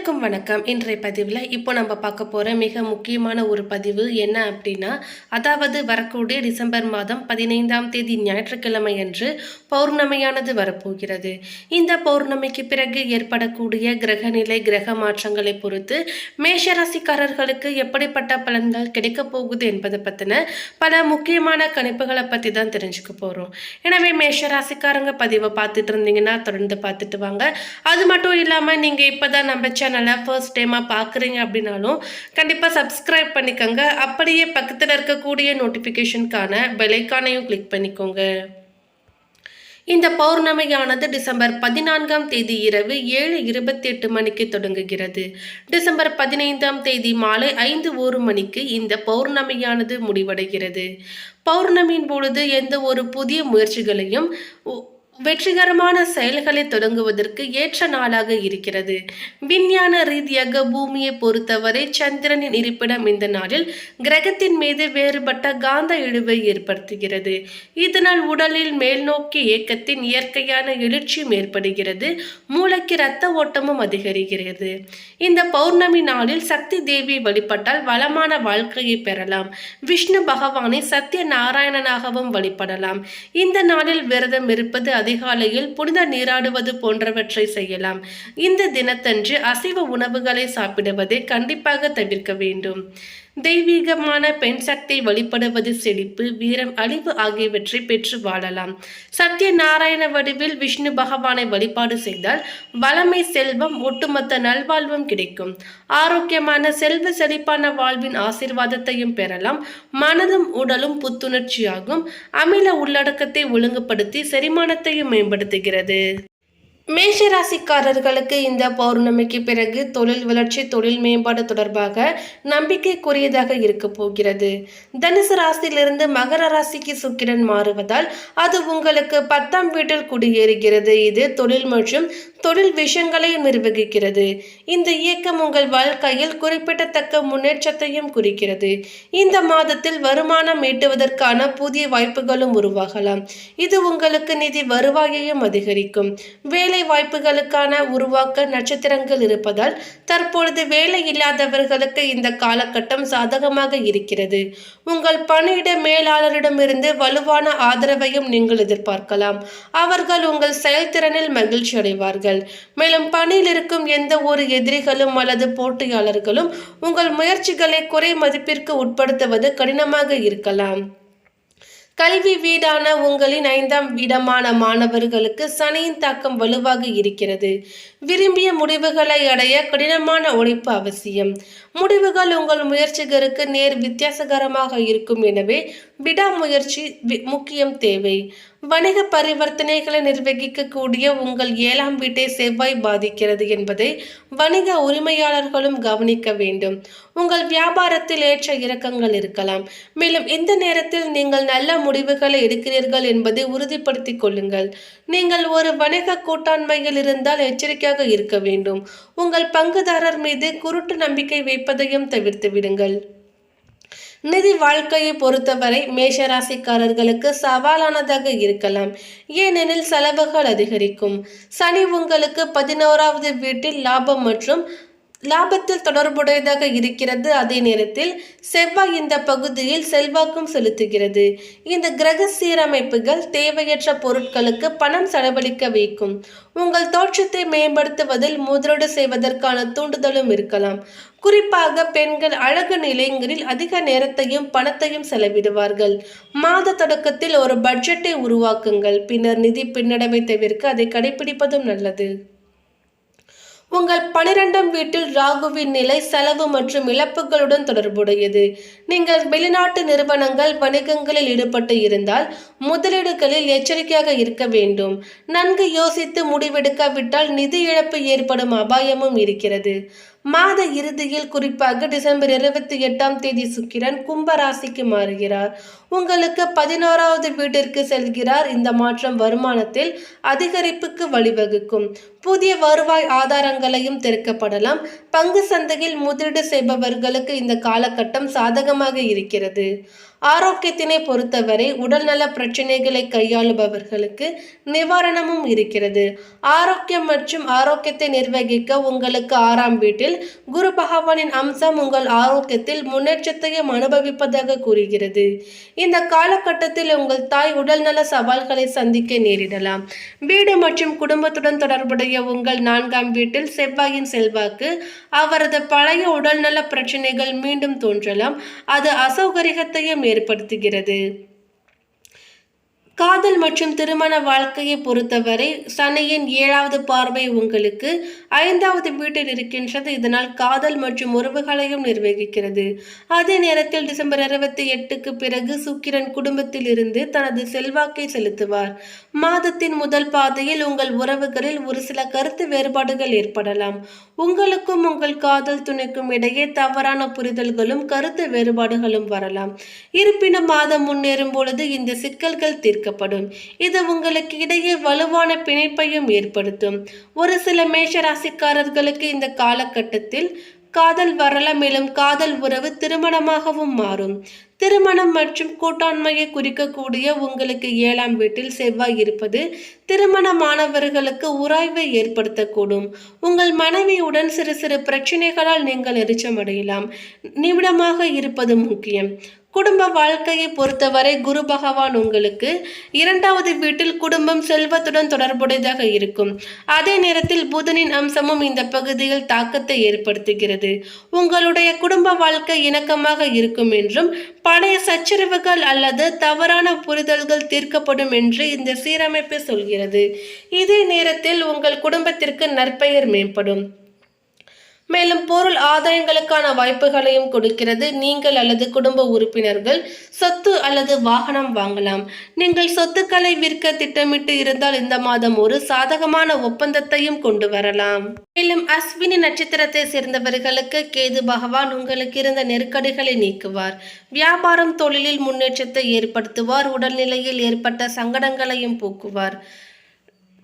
அனைவருக்கும் வணக்கம். இன்றைய பதிவில் இப்போ நம்ம பார்க்க போகிற மிக முக்கியமான ஒரு பதிவு என்ன அப்படின்னா அதாவது வரக்கூடிய டிசம்பர் மாதம் பதினைந்தாம் தேதி ஞாயிற்றுக்கிழமை அன்று பௌர்ணமியானது வரப்போகிறது. இந்த பௌர்ணமிக்கு பிறகு ஏற்படக்கூடிய கிரகநிலை கிரக மாற்றங்களை பொறுத்து மேஷராசிக்காரர்களுக்கு எப்படிப்பட்ட பலன்கள் கிடைக்கப் போகுது என்பதை பற்றின பல முக்கியமான கணிப்புகளை பற்றி தான் தெரிஞ்சுக்க போகிறோம் எனவே மேஷராசிக்காரங்க பதிவை பார்த்துட்டு இருந்தீங்கன்னா தொடர்ந்து பார்த்துட்டு வாங்க. அது மட்டும் இல்லாமல் நீங்கள் இப்போ தான் நம்ம சேனலை ஃபர்ஸ்ட் டைமாக பார்க்குறீங்க அப்படின்னாலும் கண்டிப்பாக சப்ஸ்கிரைப் பண்ணிக்கோங்க. அப்படியே பக்கத்தில் இருக்கக்கூடிய நோட்டிஃபிகேஷனுக்கான பெலைக்கானையும் கிளிக் பண்ணிக்கோங்க. இந்த பௌர்ணமியானது டிசம்பர் பதினான்காம் தேதி இரவு ஏழு இருபத்தி எட்டு மணிக்கு தொடங்குகிறது. டிசம்பர் பதினைந்தாம் தேதி மாலை ஐந்து ஒரு மணிக்கு இந்த பௌர்ணமியானது முடிவடைகிறது. பௌர்ணமியின் பொழுது எந்த ஒரு புதிய முயற்சிகளையும் வெற்றிகரமான செயல்களை தொடங்குவதற்கு ஏற்ற நாளாக இருக்கிறது. விஞ்ஞான ரீதியாக பூமியை பொறுத்தவரை சந்திரனின் இருப்பிடம் இந்த நாளில் கிரகத்தின் மீது வேறுபட்ட காந்த இழுவை ஏற்படுத்துகிறது. இதனால் உடலில் மேல்நோக்கி இயக்கத்தின் இயற்கையான எழுச்சியும் ஏற்படுகிறது. மூளைக்கு இரத்த ஓட்டமும் அதிகரிக்கிறது. இந்த பௌர்ணமி நாளில் சக்தி தேவி வழிபட்டால் வளமான வாழ்க்கையை பெறலாம். விஷ்ணு பகவானை சத்திய நாராயணனாகவும் வழிபடலாம். இந்த நாளில் விரதம் இருப்பது அதிகாலையில் புனித நீராடுவது போன்றவற்றை செய்யலாம். இந்த தினத்தன்று அசைவ உணவுகளை சாப்பிடுவதை கண்டிப்பாக தவிர்க்க வேண்டும். தெய்வீகமான பெண் சக்தி வழிபடுவது செழிப்பு வீரம் அழிவு ஆகியவற்றை பெற்று வாழலாம். சத்திய நாராயண வடிவில் விஷ்ணு பகவானை வழிபாடு செய்தால் வளமை செல்வம் ஒட்டுமொத்த நல்வாழ்வும் கிடைக்கும். ஆரோக்கியமான செல்வ செழிப்பான வாழ்வின் ஆசீர்வாதத்தையும் பெறலாம். மனதும் உடலும் புத்துணர்ச்சியாகும். அமில உள்ளடக்கத்தை ஒழுங்குபடுத்தி செரிமானத்தையும் மேம்படுத்துகிறது. மேஷராசிக்காரர்களுக்கு இந்த பௌர்ணமிக்கு பிறகு தொழில் வளர்ச்சி தொழில் மேம்பாடு தொடர்பாக நம்பிக்கைக்குரியதாக இருக்க போகிறது. தனுசு ராசியிலிருந்து மகர ராசிக்கு சுக்கிரன் மாறுவதால் அது உங்களுக்கு பத்தாம் வீட்டில் குடியேறுகிறது. இது தொழில் மற்றும் தொழில் விஷயங்களையும் நிர்வகிக்கிறது. இந்த இயக்கம் உங்கள் வாழ்க்கையில் குறிப்பிடத்தக்க முன்னேற்றத்தையும் குறிக்கிறது. இந்த மாதத்தில் வருமானம் ஈட்டுவதற்கான புதிய வாய்ப்புகளும் உருவாகலாம். இது உங்களுக்கு நிதி வருவாயையும் அதிகரிக்கும். வேலை வாய்ப்புகளுக்கான உருவாக்க நட்சத்திரங்கள் இருப்பதால் தற்பொழுது வேலை இல்லாதவர்களுக்கு இந்த காலகட்டம் சாதகமாக இருக்கிறது. உங்கள் பணியிட மேலாளரிடமிருந்து வலுவான ஆதரவையும் நீங்கள் எதிர்பார்க்கலாம். அவர்கள் உங்கள் செயல்திறனில் மகிழ்ச்சி அடைவார்கள். மேலும் பணியில் இருக்கும் எந்த ஒரு எதிரிகளும் அல்லது போட்டியாளர்களும் உங்கள் முயற்சிகளை குறை மதிப்பிற்கு உட்படுத்துவது கடினமாக இருக்கலாம். கல்வி வீடான உங்களின் ஐந்தாம் இடமான மாணவர்களுக்கு சனியின் தாக்கம் வலுவாக இருக்கிறது. விரும்பிய முடிவுகளை அடைய கடினமான உழைப்பு அவசியம். முடிவுகள் உங்கள் முயற்சிகளுக்கு நேர் வித்தியாசகரமாக இருக்கும். எனவே விடாமுயற்சி முக்கியம் தேவை. வணிக பரிவர்த்தனைகளை நிர்வகிக்கக்கூடிய உங்கள் ஏழாம் வீட்டை செவ்வாய் பாதிக்கிறது என்பதை வணிக உரிமையாளர்களும் கவனிக்க வேண்டும். உங்கள் வியாபாரத்தில் ஏற்ற இறக்கங்கள் இருக்கலாம். மேலும் இந்த நேரத்தில் நீங்கள் நல்ல முடிவுகளை எடுக்கிறீர்கள் என்பதை உறுதிப்படுத்திக் கொள்ளுங்கள். நீங்கள் ஒரு வணிக கூட்டாண்மையில் இருந்தால் எச்சரிக்கையாக இருக்க வேண்டும். உங்கள் பங்குதாரர் மீது குருட்டு நம்பிக்கை வைப்பதையும் தவிர்த்து விடுங்கள். நிதி வாழ்க்கையை பொறுத்தவரை மேஷராசிக்காரர்களுக்கு சவாலானதாக இருக்கலாம். ஏனெனில் செலவுகள் அதிகரிக்கும். சனி உங்களுக்கு பதினோராவது வீட்டில் லாபம் மற்றும் லாபத்தில் தொடர்புடையதாக இருக்கிறது. அதே நேரத்தில் செவ்வாய் இந்த பகுதியில் செல்வாக்கும் செலுத்துகிறது. இந்த கிரக சீரமைப்புகள் தேவையற்ற பொருட்களுக்கு பணம் செலவழிக்க வைக்கும். உங்கள் தோற்றத்தை மேம்படுத்துவதில் முதலீடு செய்வதற்கான தூண்டுதலும் இருக்கலாம். குறிப்பாக பெண்கள் அழகு நிலையங்களில் அதிக நேரத்தையும் பணத்தையும் செலவிடுவார்கள். மாத தொடக்கத்தில் ஒரு பட்ஜெட்டை உருவாக்குங்கள். பின்னர் நிதி பின்னடைவை தவிர்க்க அதை கடைபிடிப்பதும் நல்லது. உங்கள் பனிரெண்டாம் வீட்டில் ராகுவின் நிலை செலவு மற்றும் இழப்புகளுடன் தொடர்புடையது. நீங்கள் வெளிநாட்டு நிறுவனங்கள் வணிகங்களில் ஈடுபட்டு இருந்தால் முதலீடுகளில் எச்சரிக்கையாக இருக்க வேண்டும். நன்கு யோசித்து முடிவெடுக்காவிட்டால் நிதி இழப்பு ஏற்படும் அபாயமும் இருக்கிறது. மாத இறுதியில் குறிப்பாக டிசம்பர் இருபத்தி எட்டாம் தேதி சுக்கிரன் கும்பராசிக்கு மாறுகிறார். உங்களுக்கு பதினோராவது வீட்டிற்கு செல்கிறார். இந்த மாற்றம் வருமானத்தில் அதிகரிப்புக்கு வழிவகுக்கும். புதிய வருவாய் ஆதாரங்களையும் திறக்கப்படலாம். பங்கு சந்தையில் முதலீடு செய்பவர்களுக்கு இந்த காலகட்டம் சாதகமாக இருக்கிறது. ஆரோக்கியத்தினை பொறுத்தவரை உடல்நல பிரச்சனைகளை கையாளுபவர்களுக்கு நிவாரணமும் இருக்கிறது. ஆரோக்கியம் மற்றும் ஆரோக்கியத்தை நிர்வகிக்க உங்களுக்கு ஆறாம் வீட்டில் குரு பகவானின் அம்சம் உங்கள் ஆரோக்கியத்தில் முன்னேற்றத்தையும் அனுபவிப்பதாக கூறுகிறது. இந்த காலகட்டத்தில் உங்கள் தாய் உடல்நல சவால்களை சந்திக்க நேரிடலாம். வீடு மற்றும் குடும்பத்துடன் தொடர்புடைய உங்கள் நான்காம் வீட்டில் செவ்வாயின் செல்வாக்கு அவரது பழைய உடல்நல பிரச்சனைகள் மீண்டும் தோன்றலாம். அது அசௌகரியத்தையும் ஏற்படுத்துகிறது. காதல் மற்றும் திருமண வாழ்க்கையை பொறுத்தவரை சனியின் ஏழாவது பார்வை உங்களுக்கு ஐந்தாவது வீட்டில் இருக்கின்றது. இதனால் காதல் மற்றும் உறவுகளையும் நிர்வகிக்கிறது. அதே நேரத்தில் டிசம்பர் இருபத்தி எட்டுக்கு பிறகு சுக்கிரன் குடும்பத்தில் இருந்து தனது செல்வாக்கை செலுத்துவார். மாதத்தின் முதல் பாதையில் உங்கள் உறவுகளில் ஒரு சில கருத்து வேறுபாடுகள் ஏற்படலாம். உங்களுக்கும் உங்கள் காதல் துணைக்கும் இடையே தவறான புரிதல்களும் கருத்து வேறுபாடுகளும் வரலாம். இருப்பினும் மாதம் முன்னேறும் பொழுது இந்த சிக்கல்கள் தீர்க்கப்படும் இது உங்களுக்கு இடையே வலுவான பிணைப்பையும் ஏற்படுத்தும். ஒரு சில மேஷ ராசிக்காரர்களுக்கு இந்த காலகட்டத்தில் காதல் வரலமேலும் காதல் உறவு திருமணமாகவும் மாறும். திருமணம் மற்றும் கூட்டாண்மையை குறிக்கக்கூடிய உங்களுக்கு ஏழாம் வீட்டில் செவ்வாய் இருப்பது திருமணமானவர்களுக்கு உராய்வை ஏற்படுத்தக்கூடும். உங்கள் மனைவியுடன் சிறு சிறு பிரச்சனைகளால் நீங்கள் எரிச்சமடையலாம். நிமிடமாக இருப்பது முக்கியம். குடும்ப வாழ்க்கையை பொறுத்தவரை குரு பகவான் உங்களுக்கு இரண்டாவது வீட்டில் குடும்பம் செல்வத்துடன் தொடர்புடையதாக இருக்கும். அதே நேரத்தில் புதனின் அம்சமும் இந்த பகுதியில் தாக்கத்தை ஏற்படுத்துகிறது. உங்களுடைய குடும்ப வாழ்க்கை இணக்கமாக இருக்கும் என்றும் பழைய சச்சரவுகள் அல்லது தவறான புரிதல்கள் தீர்க்கப்படும் என்று இந்த சீரமைப்பு சொல்கிறது. இதே நேரத்தில் உங்கள் குடும்பத்திற்கு நற்பெயர் மேம்படும். மேலும் பொருள் ஆதாயங்களுக்கான வாய்ப்புகளையும் கொடுக்கிறது. நீங்கள் அல்லது குடும்ப உறுப்பினர்கள் சொத்து அல்லது வாகனம் வாங்கலாம். நீங்கள் சொத்துக்களை விற்க திட்டமிட்டு இருந்தால் இந்த மாதம் ஒரு சாதகமான ஒப்பந்தத்தையும் கொண்டு வரலாம். மேலும் அஸ்வினி நட்சத்திரத்தை சேர்ந்தவர்களுக்கு கேது பகவான் உங்களுக்கு இருந்த நெருக்கடிகளை நீக்குவார். வியாபாரம் தொழிலில் முன்னேற்றத்தை ஏற்படுத்துவார். உடல்நிலையில் ஏற்பட்ட சங்கடங்களையும் போக்குவார்.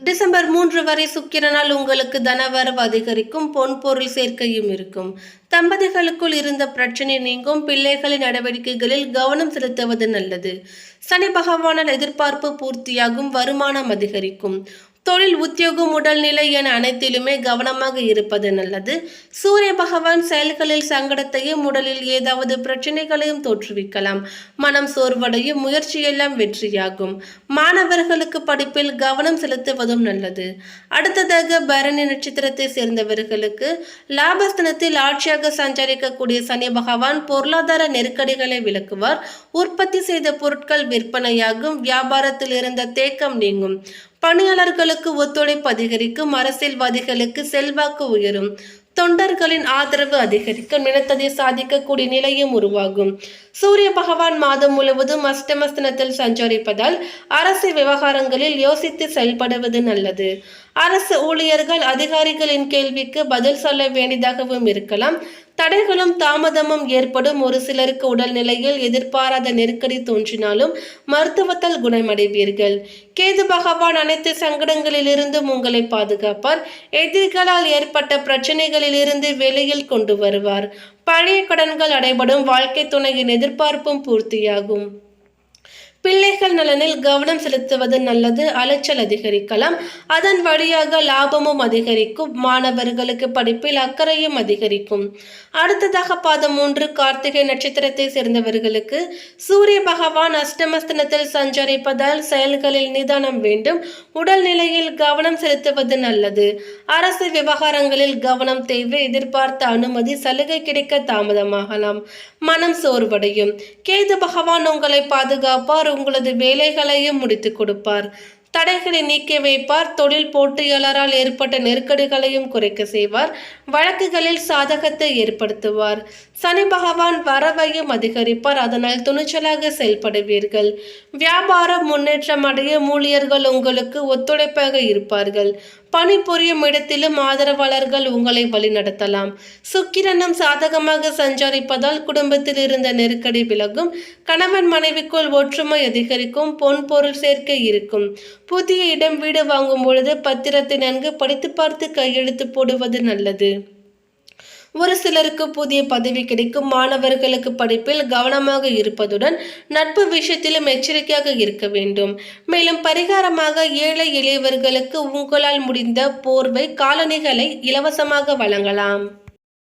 டிசம்பர் மூன்று வரை சுக்கிரனால் உங்களுக்கு தனவரவு அதிகரிக்கும் பொன் பொருள் சேர்க்கையும் இருக்கும். தம்பதிகளுக்குள் இருந்த பிரச்சனை நீங்கும் பிள்ளைகளின் நடவடிக்கைகளில் கவனம் செலுத்துவது நல்லது. சனி பகவானால் எதிர்பார்ப்பு பூர்த்தியாகும் வருமானம் அதிகரிக்கும். தொழில் உத்தியோகம் உடல்நிலை என அனைத்திலுமே கவனமாக இருப்பது நல்லது. சூரிய பகவான் செயல்களில் சங்கடத்தையும் உடலில் ஏதாவது பிரச்சனைகளையும் தோற்றுவிக்கலாம். மனம் சோர்வடையும் முயற்சியெல்லாம் வெற்றியாகும். மாணவர்களுக்கு படிப்பில் கவனம் செலுத்துவதும் நல்லது. அடுத்ததாக பரணி நட்சத்திரத்தை சேர்ந்தவர்களுக்கு லாபஸ்தனத்தில் ஆட்சியாக சஞ்சரிக்கக்கூடிய சனி பகவான் பொருளாதார நெருக்கடிகளை விளக்குவார். உற்பத்தி செய்த பொருட்கள் விற்பனையாகும். வியாபாரத்தில் இருந்த தேக்கம் நீங்கும். பணியாளர்களுக்கு ஒத்துழைப்பு அதிகரிக்கும் அரசியல்வாதிகளுக்கு செல்வாக்கு உயரும். தொண்டர்களின் ஆதரவு அதிகரிக்கும் நினைத்ததை சாதிக்கக்கூடிய நிலையும் உருவாகும். சூரிய பகவான் மாதம் முழுவதும் அஷ்டமஸ்தனத்தில் சஞ்சரிப்பதால் அரசு விவகாரங்களில் யோசித்து செயல்படுவது நல்லது. அரசு ஊழியர்கள் அதிகாரிகளின் கேள்விக்கு பதில் சொல்ல வேண்டியதாகவும் இருக்கலாம். தடைகளும் தாமதமும் ஏற்படும் ஒரு சிலருக்கு உடல்நிலையில் எதிர்பாராத நெருக்கடி தோன்றினாலும் மருத்துவத்தால் குணமடைவீர்கள். கேது பகவான் அனைத்து சங்கடங்களிலிருந்தும் உங்களை பாதுகாப்பார். எதிரிகளால் ஏற்பட்ட பிரச்சனைகளிலிருந்து வெளியில் கொண்டு வருவார். பழைய கடன்கள் அடைபடும் வாழ்க்கை துணையின் எதிர்பார்ப்பும் பூர்த்தியாகும். பிள்ளைகள் நலனில் கவனம் செலுத்துவது நல்லது அலைச்சல் அதிகரிக்கலாம். அதன் வழியாக லாபமும் அதிகரிக்கும் மாணவர்களுக்கு படிப்பில் அக்கறையும் அதிகரிக்கும். அடுத்ததாக பாதம் மூன்று கார்த்திகை நட்சத்திரத்தை சேர்ந்தவர்களுக்கு சூரிய பகவான் அஷ்டமஸ்தனத்தில் சஞ்சரிப்பதால் செயல்களில் நிதானம் வேண்டும். உடல்நிலையில் கவனம் செலுத்துவது நல்லது. அரசு விவகாரங்களில் கவனம் தேவை எதிர்பார்த்த அனுமதி சலுகை கிடைக்க தாமதமாகலாம். மனம் சோர்வடையும். கேது பகவான் உங்களை பாதுகாப்பார் உங்களது வேலைகளையும் முடித்துக் கொடுப்பார். தடைகளை நீக்கி வைப்பார். தொழில் போட்டியாளரால் ஏற்பட்ட நெருக்கடிகளையும் குறைக்க செய்வார். வழக்குகளில் சாதகத்தை ஏற்படுத்துவார். சனி பகவான் வரவையும் அதிகரிப்பார். அதனால் துணிச்சலாக செயல்படுவீர்கள். வியாபாரம் முன்னேற்றம் அடைய ஊழியர்கள் உங்களுக்கு ஒத்துழைப்பாக இருப்பார்கள். பணிபுரியும் இடத்திலும் ஆதரவாளர்கள் உங்களை வழிநடத்தலாம். சுக்கிரனும் சாதகமாக சஞ்சரிப்பதால் குடும்பத்தில் இருந்த நெருக்கடி விலகும். கணவன் மனைவிக்குள் ஒற்றுமை அதிகரிக்கும். பொன் பொருள் சேர்க்கை இருக்கும். புதிய இடம் வீடு வாங்கும் பொழுது பத்திரத்தை நன்கு படித்து பார்த்து கையெழுத்து போடுவது நல்லது. ஒரு சிலருக்கு புதிய பதவி கிடைக்கும். மாணவர்களுக்கு படிப்பில் கவனமாக இருப்பதுடன் நட்பு விஷயத்திலும் எச்சரிக்கையாக இருக்க வேண்டும். மேலும் பரிகாரமாக ஏழை எளியவர்களுக்கு உங்களால் முடிந்த போர்வை காலணிகளை இலவசமாக வழங்கலாம்.